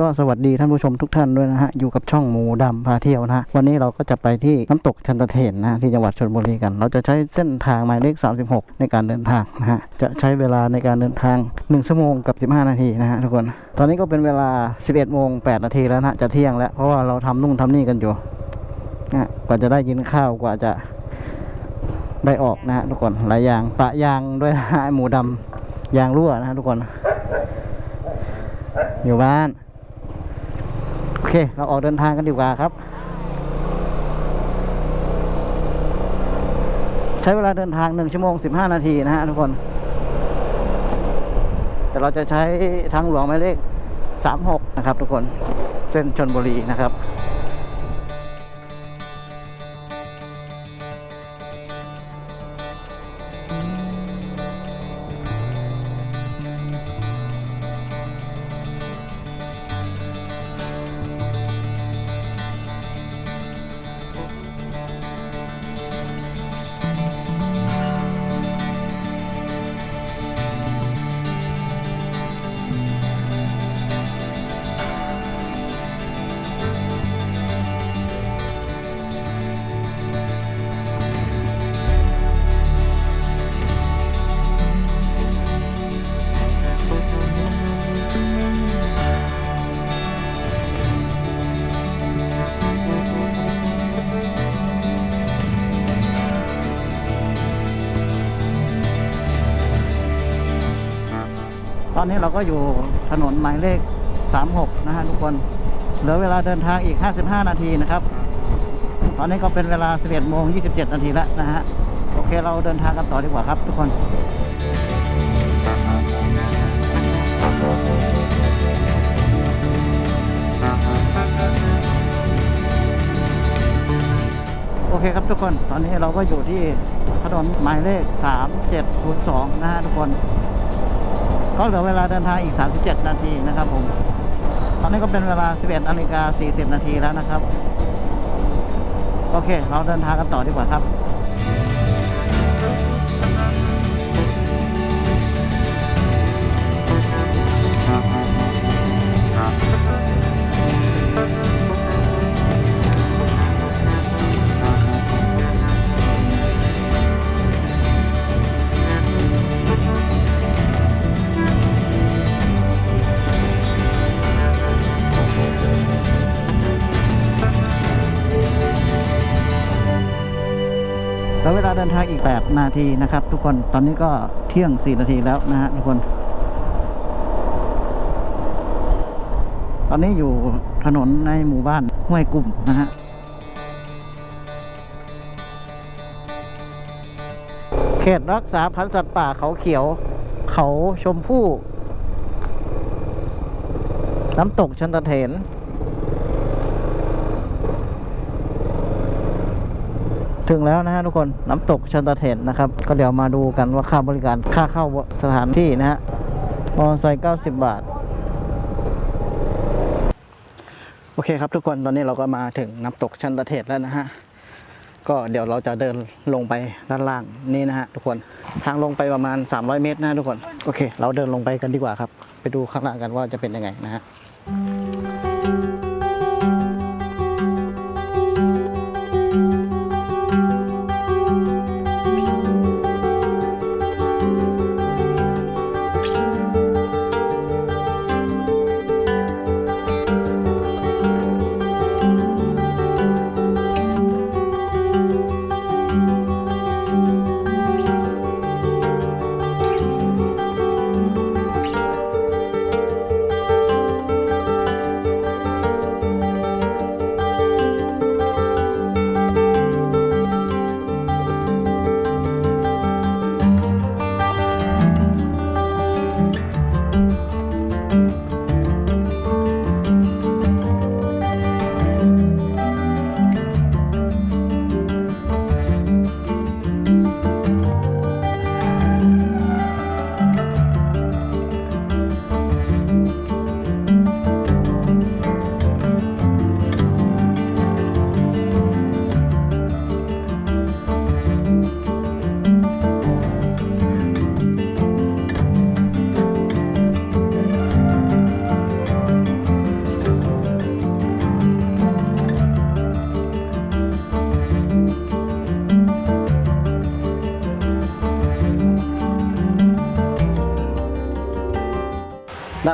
ก็สวัสดีท่านผู้ชมทุกท่านด้วยนะฮะ อยู่กับช่องหมูดำพาเที่ยวนะฮะ วันนี้เราก็จะไปที่น้ำตกชันตะเถนนะะที่จังหวัดชลบุรีกัน เราจะใช้เส้นทางหมายเลข 36 ในการเดินทางนะฮะ จะใช้เวลาในการเดินทาง 1 ชั่วโมงกับ 15 นาทีนะฮะทุกคน ตอนนี้ก็เป็นเวลา 11โมง8นาทีแล้วนะจะเที่ยงแล้ว เพราะว่าเราทำนู่นทำนี่กันอยู่นะกว่าจะได้กินข้าวกว่าจะได้ออกนะฮะทุกคนหลายอย่างปะยางด้วยนะฮะหมูดำยางรั่วนะฮะทุกคน อยู่บ้าน เค เราออกเดินทางกันดีกว่าครับ ใช้เวลาเดินทางหนึ่งชั่วโมงสิบห้านาทีนะฮะทุกคน แต่เราจะใช้ทางหลวงหมายเลขสามหกนะครับทุกคน เส้นชนบุรีนะครับ อนนี้เราก็อยู่ถนนหมายเลข 36 นะฮะทุกคน เหลือเวลาเดินทางอีก 55 นาทีนะครับ ตอนนี้ก็เป็นเวลา 11โมง27 นาทีแล้วนะฮะ โอเคเราเดินทางกันต่อดีกว่าครับทุกคนโอเคครับทุกคน ตอนนี้เราก็อยู่ที่ถนนหมายเลข 3702 นะฮะทุกคน ก็เหลือเวลาเดินทางอีก 37 นาทีนะครับผม ตอนนี้ก็เป็นเวลา 11นาฬิกา40 นาทีแล้วนะครับ โอเค เราเดินทางกันต่อดีกว่าครับ แล้วเวลาเดินางอีก 8 นาทีนะครับ ทุกคนตอนนี้ก็เที่ยง 4 นาทีแล้วนะฮะทุกคน ตอนนี้อยู่ถนนในหมู่บ้านห้วยกลุ่มนะฮะเขตรักษาพันธุ์สัตว์ป่าเขาเขียว เขาชมพู่ น้ำตกชันตะเถน ถึงแล้วนะฮะทุกคนน้ำตกชันตะเถนนะครับ ก็เดี๋ยวมาดูกันว่าค่าบริการค่าเข้าสถานที่นะฮะมอเตอร์ไซค์90 บาท โอเคครับทุกคนตอนนี้เราก็มาถึงน้ำตกชันตะเถนแล้วนะฮะ ก็เดี๋ยวเราจะเดินลงไปด้านล่างนี่นะฮะทุกคนทางลงไปประมาณ 300 เมตรนะทุกคน โอเค เราเดินลงไปกันดีกว่าครับ ไปดูข้างล่างกันว่าจะเป็นยังไงนะฮะ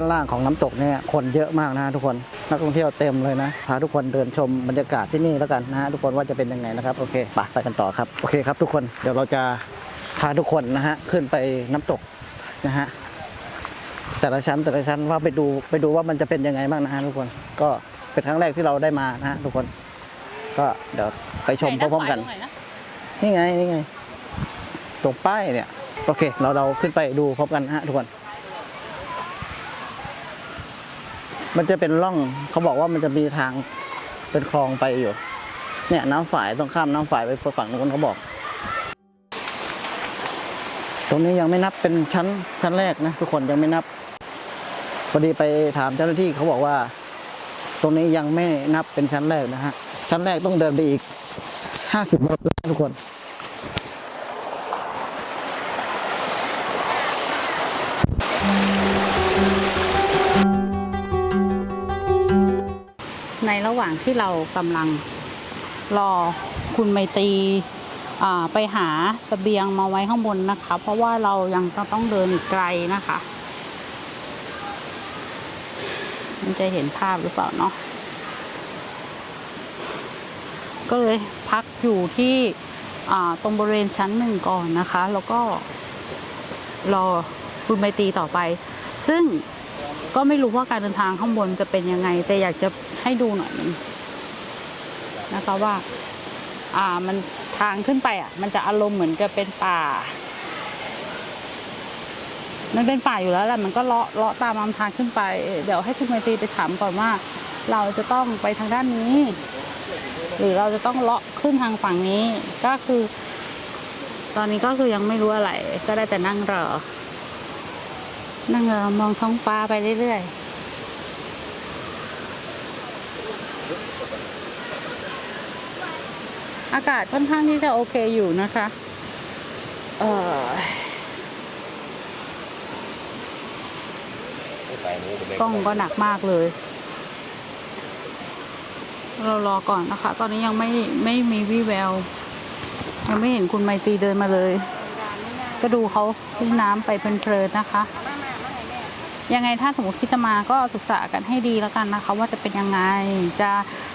านล่างของน้ำตกเนี่ยคนเยอะมากนะฮะทุกคนนักท่องเที่ยวเต็มเลยนะพาทุกคนเดินชมบรรยากาศที่นี่แล้วกันนะฮะทุกคนว่าจะเป็นยังไงนะครับโอเคไปไปกันต่อครับโอเคครับ ทุกคนเดี๋ยวเราจะพาทุกคนนะฮะขึ้นไปน้ำตกนะฮะแต่ละชั้นแต่ละชั้นว่าไปดูไปดูว่ามันจะเป็นยังไงบ้างนะฮะทุกคนก็เป็นครั้งแรกที่เราได้มานะฮะทุกคน ก็เดี๋ยวไปชมพร้อมๆกันนี่ไงนี่ไง ตรงป้ายเนี่ย โอเค เราเราขึ้นไปดูพร้อมกันนะฮะทุกคน มันจะเป็นร่องเขาบอกว่ามันจะมีทางเป็นคลองไปอยู่ เนี่ยน้ำฝายต้องข้ามน้ำฝายไปฝั่งนู้นเขาบอก ตรงนี้ยังไม่นับเป็นชั้นชั้นแรกนะทุกคนยังไม่นับพอดีไปถามเจ้าหน้าที่เขาบอกว่า ตรงนี้ยังไม่นับเป็นชั้นแรกนะฮะชั้นแรกต้องเดินไปอีกห้าสิบเมตรนะทุกคน ว่างที่เรากำลังรอคุณไมตรีไปหาตะเบียงมาไว้ข้างบนนะคะ เพราะว่าเรายังต้องเดินไกลนะคะ มันจะเห็นภาพหรือเปล่าเนาะก็เลยพักอยู่ที่ตรงบริเวณชั้นหนึ่งก่อนนะคะ แล้วก็รอคุณไมตรีต่อไป ซึ่ง ก็ไม่รู้ว่าการเดินทางข้างบนจะเป็นยังไง แต่อยากจะให้ดูหน่อยนึงนะคะว่า อ่ามันทางขึ้นไปอะ มันจะอารมณ์เหมือนกับเป็นป่า มันเป็นป่าอยู่แล้วแหละมันก็เลาะเลาะตามลำทางขึ้นไป เดี๋ยวให้คุณไมตีไปถามก่อนว่า เราจะต้องไปทางด้านนี้ หรือเราจะต้องเลาะขึ้นทางฝั่งนี้ ก็คือ ตอนนี้ก็คือยังไม่รู้อะไร ก็ได้แต่นั่งรอ นั่งรอมองท้องฟ้าไปเรื่อยๆอากาศค่อนข้างที่จะโอเคอยู่นะคะ เออกล้องก็หนักมากเลย เรารอก่อนนะคะ ตอนนี้ยังไม่ไม่มีวี่แวว ยังไม่เห็นคุณไมตรีเดินมาเลย ก็ดูเขาเล่นน้ำไปเพลินๆนะคะ ยังไงถ้าสมมติคิดจะมาก็ศึกษากันให้ดีแล้วกันนะคะ ว่าจะเป็นยังไงจะ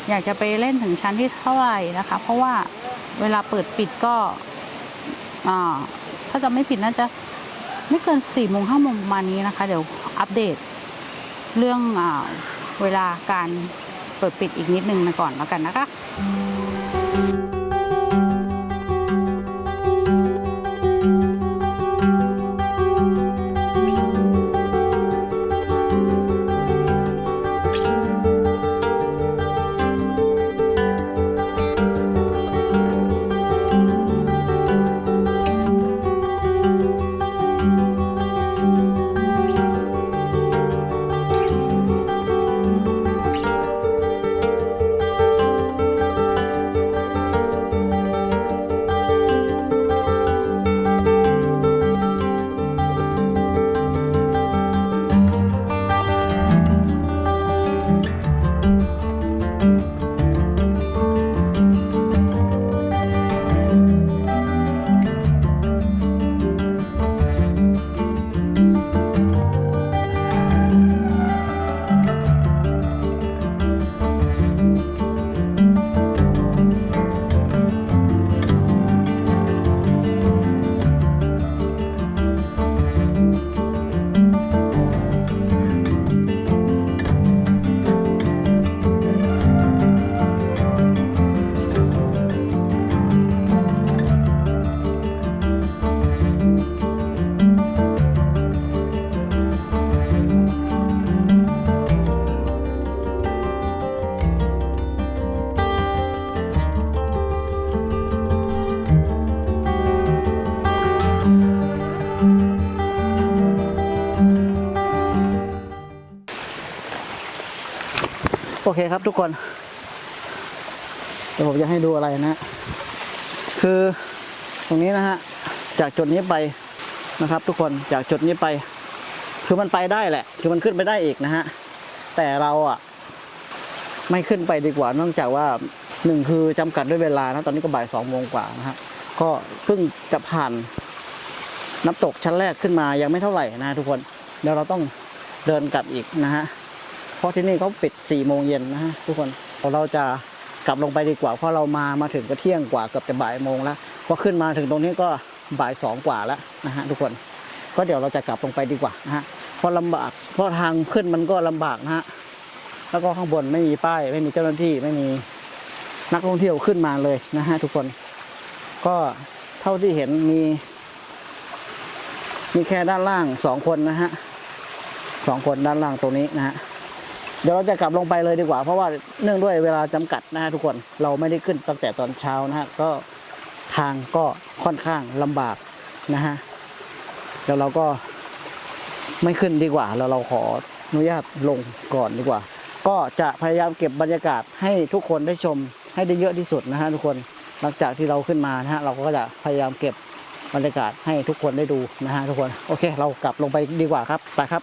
อยากจะไปเล่นถึงชั้นที่เท่าไหร่นะคะ เพราะว่าเวลาเปิดปิดก็ถ้าจะไม่ผิดน่าจะไม่เกินสี่โมงห้าโมงประมาณนี้นะคะ เดี๋ยวอัปเดตเรื่องอเวลาการเปิดปิดอีกนิดนึงนะก่อนแล้วกันนะคะ เคครับทุกคนเดี๋ยวผมจะให้ดูอะไรนะ คือตรงนี้นะฮะจากจุดนี้ไปนะครับ ทุกคนจากจุดนี้ไป คือมันไปได้แหละ คือมันขึ้นไปได้อีกนะฮะแต่เราอะ ไม่ขึ้นไปดีกว่าเนื่องจากว่าหนึ่งคือจำกัดด้วยเวลานะตอนนี้ก็บ่ายสองโมงกว่านะฮะก็เพิ่งจะผ่านน้ำตกชั้นแรกขึ้นมายังไม่เท่าไหร่นะทุกคนเดี๋ยวเราต้องเดินกลับอีกนะฮะ เพราะที่นี่เขาปิด4ี่โมงเย็นนะฮะทุกคนเราจะกลับลงไปดีกว่า เพราะเรามามาถึงก็เที่ยงกว่าเกือบจะบ่ายโมงแล้วพอขึ้นมาถึงตรงนี้ก็บ่ายสองกว่าแล้วนะฮะทุกคนก็เดี๋ยวเราจะกลับลงไปดีกว่านะฮะเพราะลำบากเพราะทางขึ้นมันก็ลำบากนะฮะแล้วก็ข้างบนไม่มีป้าย ไม่มีเจ้าหน้าที่ไม่มีนักท่องเที่ยวขึ้นมาเลยนะฮะทุกคน ก็เท่าที่เห็นมี มีแค่ด้านล่างสองคนนะฮะสองคนด้านล่างตรงนี้นะฮะ เดี๋ยวเราจะกลับลงไปเลยดีกว่า เพราะว่าเนื่องด้วยเวลาจำกัดนะฮะทุกคนเราไม่ได้ขึ้นตั้งแต่ตอนเช้านะฮะก็ทางก็ค่อนข้างลำบากนะฮะเดี๋ยวเราก็ไม่ขึ้นดีกว่าแล้วเราขออนุญาตลงก่อนดีกว่า ก็จะพยายามเก็บบรรยากาศให้ทุกคนได้ชมให้ได้เยอะที่สุดนะฮะทุกคนหลังจากที่เราขึ้นมานะฮะเราก็จะพยายามเก็บบรรยากาศให้ทุกคนได้ดูนะฮะทุกคนโอเค เรากลับลงไปดีกว่าครับไปครับ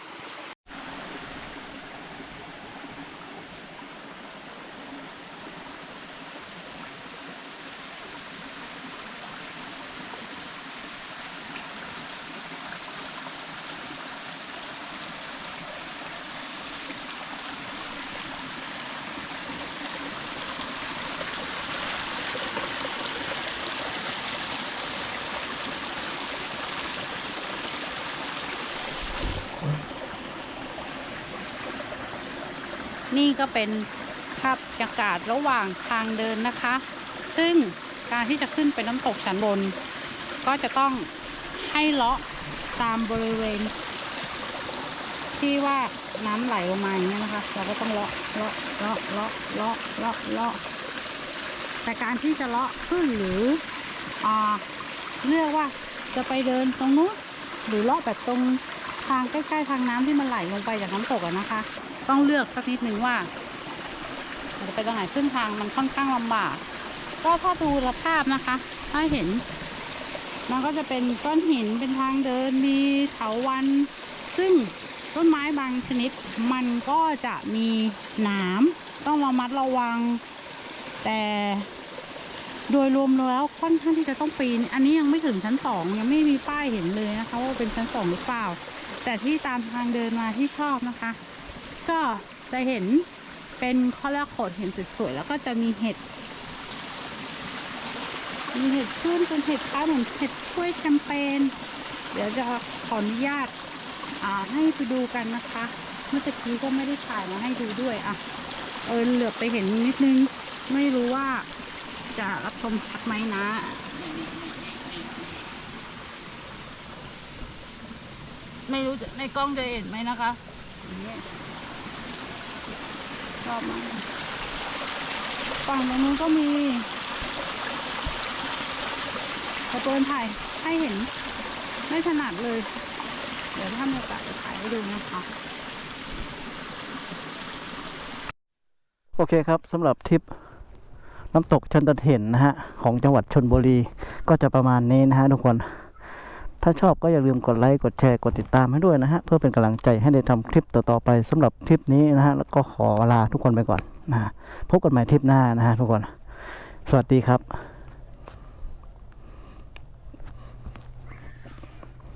นี่ก็เป็นภาพบรรยากาศระหว่างทางเดินนะคะ ซึ่งการที่จะขึ้นไปน้ำตกชั้นบน ก็จะต้องให้เลาะตามบริเวณ ที่ว่าน้ำไหลลงมาอย่างเงี้ยนะคะ เราก็ต้องเลาะเลาะเลาะเลาะเลาะเลาะเลาะแต่การที่จะเลาะขึ้นหรืออ่าเลือกว่าจะไปเดินตรงนู้นหรือเลาะแบบตรงทางใกล้ๆทางน้ำที่มันไหลลงไปจากน้ำตกอะนะคะ ต้องเลือกสักนิดนึงว่าจะไปตรงไหนซึ่งทางมันค่อนข้างลำบาก ก็ถ้าดูสภาพนะคะ ถ้าเห็น มันก็จะเป็นก้อนหินเป็นทางเดินมีเถาวัน ซึ่งต้นไม้บางชนิด มันก็จะมีหนามต้องระมัดระวัง แต่โดยรวมแล้วค่อนข้างที่จะต้องปีน อันนี้ยังไม่ถึงชั้นสองยังไม่มีป้ายเห็นเลยนะคะว่าเป็นชั้นสองหรือเปล่า แต่ที่ตามทางเดินมาที่ชอบนะคะ ก็จะเห็นเป็นข้อแรกโขดเห็นสวยๆแล้วก็จะมีเห็ด มีเห็ดขึ้นเป็นเห็ดคล้ายเหมือนเห็ดถ้วยแชมเปญเดี๋ยวจะขออนุญาตอ่าให้ไปดูกันนะคะ เมื่อตะกี้ก็ไม่ได้ถ่ายมาให้ดูด้วยอะเออเหลือบไปเห็นนิดนึง ไม่รู้ว่าจะรับชมชัดไหมนะไม่รู้จะในกล้องจะเห็นไหมนะคะ อบมากฝั่งตรงนู้นก็มีกระโปรงถ่ายให้เห็น ไม่ถนัดเลย เดี๋ยวถ้ามีโอกาสจะถ่ายให้ดูนะคะโอเคครับสำหรับทริปน้ำตกชันตะเถนนะฮะ ของจังหวัดชนบุรีก็จะประมาณนี้นะฮะทุกคน ถ้าชอบก็อย่าลืมกดไลค์กดแชร์กดติดตามให้ด้วยนะฮะเพื่อเป็นกำลังใจให้ได้ทำคลิปต่อๆไปสำหรับทริปนี้นะฮะแล้วก็ขอลาทุกคนไปก่อนนะฮะพบกันใหม่ทริปหน้านะฮะทุกคน สวัสดีครับ